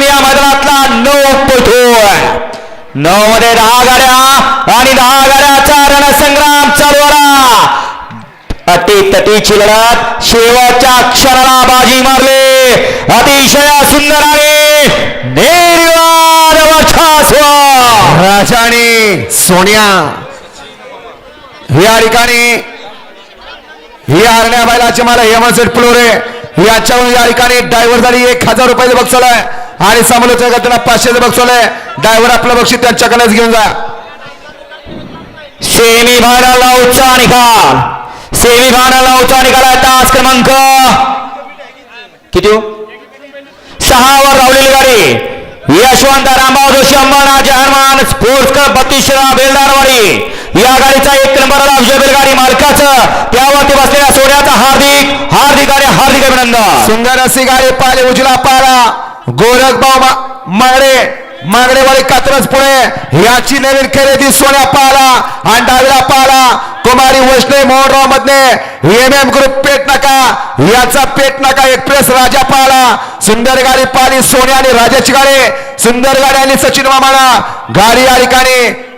Semi या मैदानातला नऊ पळतोय. नऊ मध्ये दहा गाड्या आणि दहा गाड्याचा रणसंग्राम चालू आला अटी तटीची लढत शेवटच्या क्षणाला बाजी मारली. अतिशय सुंदर आणि निर्वाद वर्चस्व राजाने सोन्या या ठिकाणी ही आरण्या बैलाची मला हेमसेट फ्लोरे याच्यावर या ठिकाणी ड्रायव्हर झाली एक हजार रुपयाचं बक्षीस आहे. आणि समालोचकांना पाचशेचं बक्षीस आहे ड्रायव्हर आपलं बक्षीस त्यांच्याकडेच घेऊन जा. सेमी भागाला उच्चा निकाल सेमी भागाला उच्चा निकाल आहे तास क्रमांक. किती हो? सहावर धावलेली गाडी. यशवंत रामभाऊ जोशी अंबानाचे हनुमान स्पोर्ट्स क्लब बत्तीसरा बेलदारवाडी. या गाडीचा एक नंबरला विजय बैलगाडी मालकाचं. त्यावरती बसलेल्या सोन्याचा हार्दिक हार्दिक आणि हार्दिक अभिनंदन. सुंदर अशी गाडी पाहिले उजला पारा गोरख बाबा मागडे मागडेवाडी कात्रज पुणे याची नवीन खरेदी सोन्या पाला आणि डावीला पाला कुमारी Vaishnav Mohanrao Madhane M M group पेट नका याचा पेट नका एक्सप्रेस राजा पाला सुंदर गाडी पाली सोन्या आणि राजाची गाडी सुंदर गाडी आणि सचिन मामाला गाडी या ठिकाणी